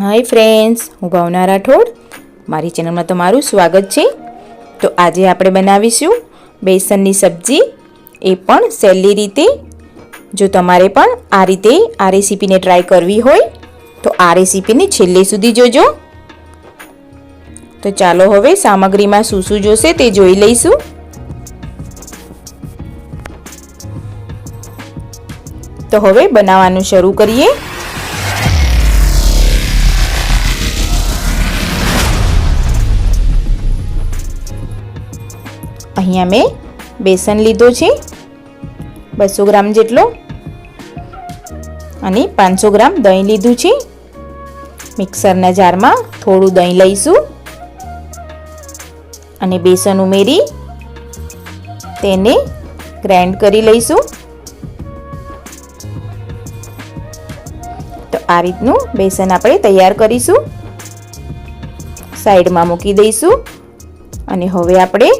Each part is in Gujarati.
હાય ફ્રેન્ડ્સ હું ભાવના રાઠોડ. મારી ચેનલમાં તમારું સ્વાગત છે. તો આજે આપણે બનાવીશું બેસનની સબ્જી. એ પણ સહેલી રીતે. જો તમારે પણ આ રીતે આ રેસીપીને ટ્રાય કરવી હોય, તો આ રેસીપીને છેલ્લે સુધી જોજો. તો ચાલો હવે સામગ્રીમાં શું શું જોશે તે જોઈ લઈશું. તો હવે બનાવવાનું શરૂ કરીએ. અહીંયા મેં બેસન લીધો છે. બસો ગ્રામ જેટલો. અને પાંચસો ગ્રામ દહીં લીધું છે. મિક્સરના જારમાં થોડું દહીં લઈશું. અને બેસન ઉમેરી તેને ગ્રાઇન્ડ કરી લઈશું. તો આ રીતનું બેસન આપણે તૈયાર કરીશું. સાઈડમાં મૂકી દઈશું. અને હવે આપણે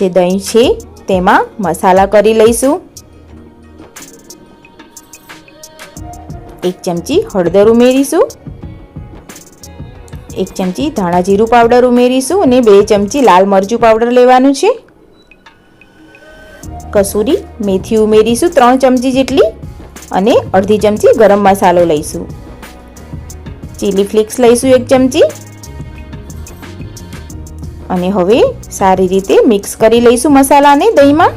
જે દહીં છે, તેમાં મસાલા કરી લઈશું. એક ચમચી હળદર ઉમેરીશું. એક ચમચી ધાણા જીરું પાવડર ઉમેરીશું અને બે ચમચી લાલ મરચું પાવડર લેવાનું છે. કસૂરી મેથી ઉમેરીશું ત્રણ ચમચી જેટલી અને અડધી ચમચી ગરમ મસાલો લઈશું. ચીલી ફ્લેક્સ લઈશું એક ચમચી. અને હવે સારી રીતે મિક્સ કરી લઈશું મસાલાને દહીંમાં.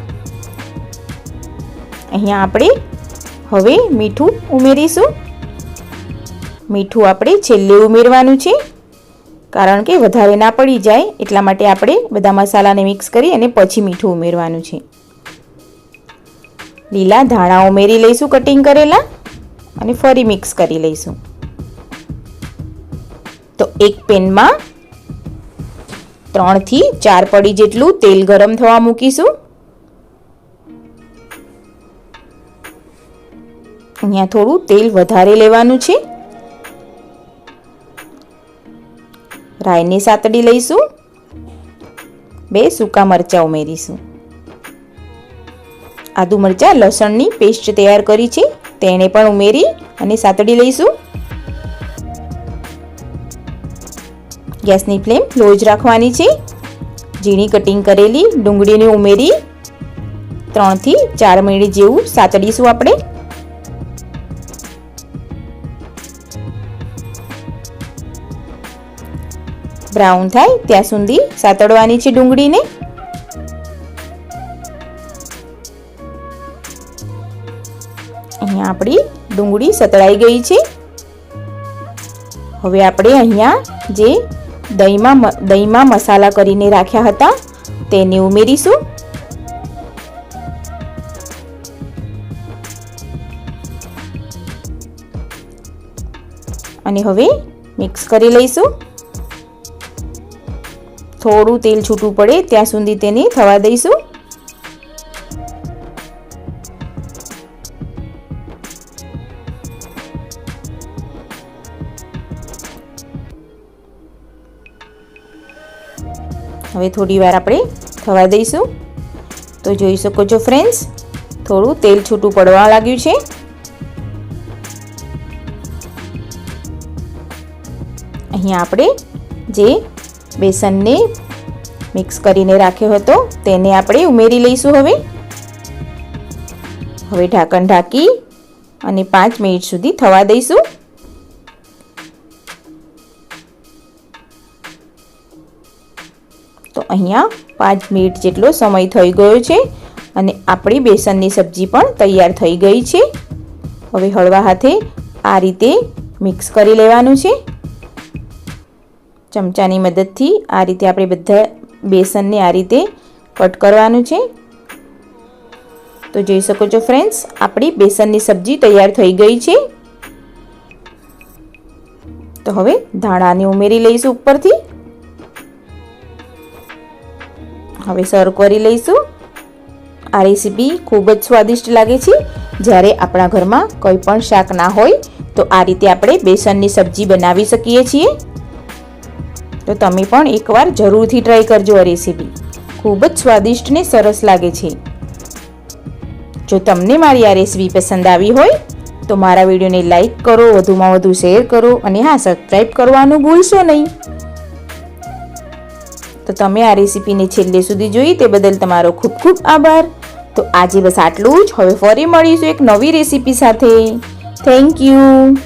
અહીંયા આપણે હવે મીઠું ઉમેરીશું. મીઠું આપણે છેલ્લે ઉમેરવાનું છે, કારણ કે વધારે ના પડી જાય, એટલા માટે આપણે બધા મસાલાને મિક્સ કરી અને પછી મીઠું ઉમેરવાનું છે. લીલા ધાણા ઉમેરી લઈશું કટિંગ કરેલા અને ફરી મિક્સ કરી લઈશું. તો એક પેનમાં ત્રણથી ચાર પડી જેટલું તેલ ગરમ થવા મૂકીશું. અહીંયા થોડું તેલ વધારે લેવાનું છે. રાઈની સાતડી લઈશું. બે સૂકા મરચાં ઉમેરીશું. આદુ મરચાં લસણની પેસ્ટ તૈયાર કરી છે. તેને પણ ઉમેરી અને સાતડી લઈશું. ગેસની ફ્લેમ લો જ રાખવાની છે. ઝીણી કટિંગ કરેલી ડુંગળીને ઉમેરી ત્રણથી ચાર મિનિટ જેવું સાતડીશું આપણે. બ્રાઉન થાય ત્યાં સુધી સાતડવાની છે ડુંગળીને. અહીંયા આપણી ડુંગળી સતળાઈ ગઈ છે. હવે આપણે અહીંયા જે દહીંમાં દહીંમાં મસાલા કરીને રાખ્યા હતા. તેને ઉમેરીશું. અને હવે મિક્સ કરી લઈશું. થોડું તેલ છૂટું પડે, ત્યાં સુધી તેને થવા દઈશું. હવે થોડી વાર આપણે થવા દઈશું. તો જોઈ શકો છો ફ્રેન્ડ્સ થોડું તેલ છૂટું પડવા લાગ્યું છે. અહીંયા આપણે જે બેસનને મિક્સ કરીને રાખ્યો હતો, તેને આપણે ઉમેરી લઈશું હવે. હવે ઢાંકણ ઢાંકી અને પાંચ મિનિટ સુધી થવા દઈશું. અહીંયા પાંચ મિનિટ જેટલો સમય થઈ ગયો છે અને આપણી બેસનની સબ્જી પણ તૈયાર થઈ ગઈ છે. હવે હળવા હાથે આ રીતે મિક્સ કરી લેવાનું છે. ચમચાની મદદથી આ રીતે આપણે બધા બેસનને આ રીતે કટ કરવાનું છે. તો જોઈ શકો છો ફ્રેન્ડ્સ, આપણી બેસનની સબ્જી તૈયાર થઈ ગઈ છે. તો હવે ધાણાને ઉમેરી લઈશું ઉપરથી. હવે સર્વ કરી લઈશું. આ રેસીપી ખૂબ જ સ્વાદિષ્ટ લાગે છે. જ્યારે આપણા ઘરમાં કોઈ પણ શાક ના હોય, તો આ રીતે આપણે બેસનની સબ્જી બનાવી શકીએ છીએ. તો તમે પણ એકવાર જરૂરથી ટ્રાય કરજો આ રેસીપી. ખૂબ જ સ્વાદિષ્ટ ને સરસ લાગે છે. જો તમને મારી આ રેસીપી પસંદ આવી હોય, તો મારા વિડીયોને લાઇક કરો, વધુમાં વધુ શેર કરો અને હા સબસ્ક્રાઈબ કરવાનું ભૂલશો નહીં. તો તમે આ રેસીપીને છેલ્લે સુધી જોઈ તે બદલ તમારો ખૂબ ખૂબ આભાર. તો આજે બસ આટલું જ. હવે ફરી મળીશું એક નવી રેસીપી સાથે. Thank you